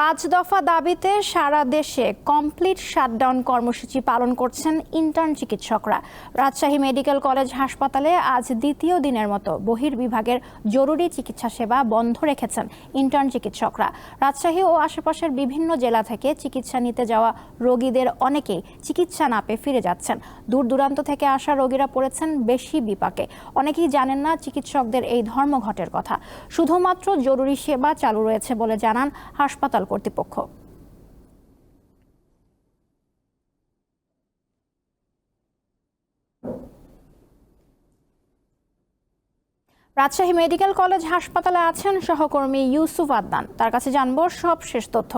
পাঁচ দফা দাবিতে সারা দেশে কমপ্লিট শাটডাউন কর্মসূচি পালন করছেন ইন্টার্ন চিকিৎসকরা। রাজশাহী মেডিকেল কলেজ হাসপাতালে আজ দ্বিতীয় দিনের মতো বহির্বিভাগের জরুরি চিকিৎসা সেবা বন্ধ রেখেছেন ইন্টার্ন চিকিৎসকরা। রাজশাহী ও আশেপাশের বিভিন্ন জেলা থেকে চিকিৎসা নিতে যাওয়া রোগীদের অনেকেই চিকিৎসা না পেয়ে ফিরে যাচ্ছেন। দূর দূরান্ত থেকে আসা রোগীরা পড়েছেন বেশি বিপাকে। অনেকেই জানেন না চিকিৎসকদের এই ধর্মঘটের কথা। শুধুমাত্র জরুরি সেবা চালু রয়েছে বলে জানান হাসপাতাল কর্তৃপক্ষ। রাজশাহী মেডিকেল কলেজ হাসপাতালে আছেন সহকর্মী ইউসুফ আদনান। তার কাছে জানব সব শেষ তথ্য।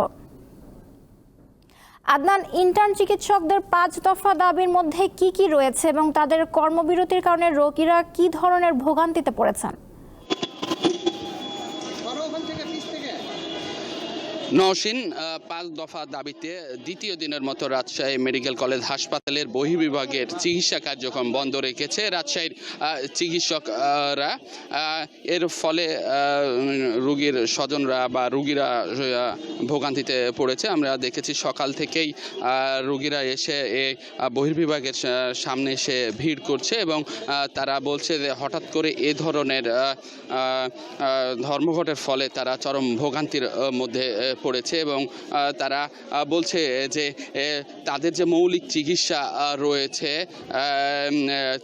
আদনান ইন্টার্ন চিকিৎসকদের পাঁচ দফা দাবির মধ্যে কি কি রয়েছে এবং তাদের কর্মবিরতির কারণে রোগীরা কি ধরনের ভোগান্তিতে পড়েছেন? নওশিন পাঁচ দফা দাবিতে দ্বিতীয় দিনের মতো রাজশাহী মেডিকেল কলেজ হাসপাতালের বহির্বিভাগের চিকিৎসা কার্যক্রম বন্ধ রেখেছে রাজশাহীর চিকিৎসকরা এর ফলে রুগীর স্বজনরা বা রুগীরা ভোগান্তিতে পড়েছে। আমরা দেখেছি সকাল থেকেই রুগীরা এসে এ বহির্বিভাগের সামনে এসে ভিড় করছে এবং তারা বলছে যে হঠাৎ করে এ ধরনের ধর্মঘটের ফলে তারা চরম ভোগান্তির মধ্যে পড়েছে এবং তারা বলছে যে তাদের যে মৌলিক চিকিৎসা রয়েছে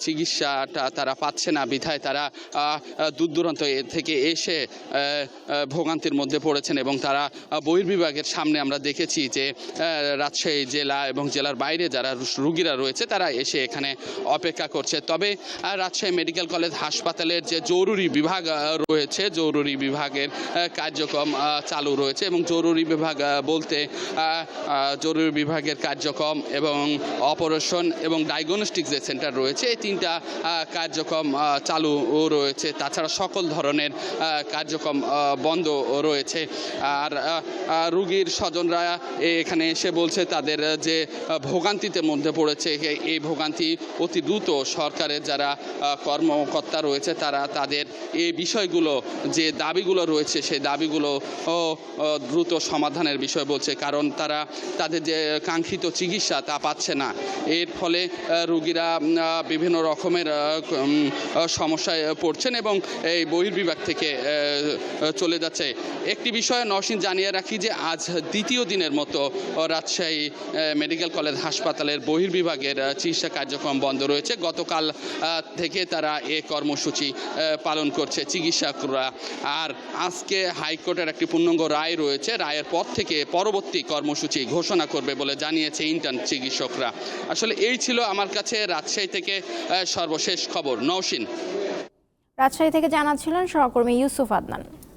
চিকিৎসাটা তারা পাচ্ছে না, বিধায় তারা দূর দূরান্ত থেকে এসে ভোগান্তির মধ্যে পড়েছেন এবং তারা বহির্বিভাগের সামনে আমরা দেখেছি যে রাজশাহী জেলা এবং জেলার বাইরে যারা রুগীরা রয়েছে, তারা এসে এখানে অপেক্ষা করছে। তবে রাজশাহী মেডিকেল কলেজ হাসপাতালের যে জরুরি বিভাগ রয়েছে, জরুরি বিভাগের কার্যক্রম চালু রয়েছে এবং জরুরি বিভাগ বলতে জরুরি বিভাগের কার্যক্রম এবং অপারেশন এবং ডায়াগনস্টিক যে সেন্টার রয়েছে এই তিনটা কার্যক্রম চালু রয়েছে। তাছাড়া সকল ধরনের কার্যক্রম বন্ধ রয়েছে। আর রুগীর স্বজনরা এখানে এসে বলছে তাদের যে ভোগান্তিতে মধ্যে পড়েছে এই- ভোগান্তি অতি দ্রুত সরকারের যারা কর্মকর্তা রয়েছে তারা তাদের এই বিষয়গুলো যে দাবিগুলো রয়েছে সেই দাবিগুলো ও, দ্রুত সমাধানের বিষয় বলছে, কারণ তারা তাদের যে কাঙ্ক্ষিত চিকিৎসা তা পাচ্ছে না। এর ফলে রুগীরা বিভিন্ন রকমের সমস্যায় পড়ছেন এবং এই বহির্বিভাগ থেকে চলে যাচ্ছে। একটি বিষয়ে নরসিং জানিয়ে রাখি যে, আজ দ্বিতীয় দিনের মতো রাজশাহী মেডিকেল কলেজ হাসপাতালের বহির্বিভাগের চিকিৎসা কার্যক্রম বন্ধ রয়েছে। গতকাল থেকে তারা এ কর্মসূচি পালন করছে চিকিৎসকরা। আর আজকে হাইকোর্টের একটি পূর্ণাঙ্গ রায় রয়েছে। রায়ের পর থেকে পরবর্তী কর্মসূচি ঘোষণা করবে বলে জানিয়েছে ইন্টার্ন চিকিৎসকরা। আসলে এই ছিল আমার কাছে রাজশাহী থেকে সর্বশেষ খবর। নৌসিন রাজশাহী থেকে জানাচ্ছিলেন সহকর্মী ইউসুফ আদনান।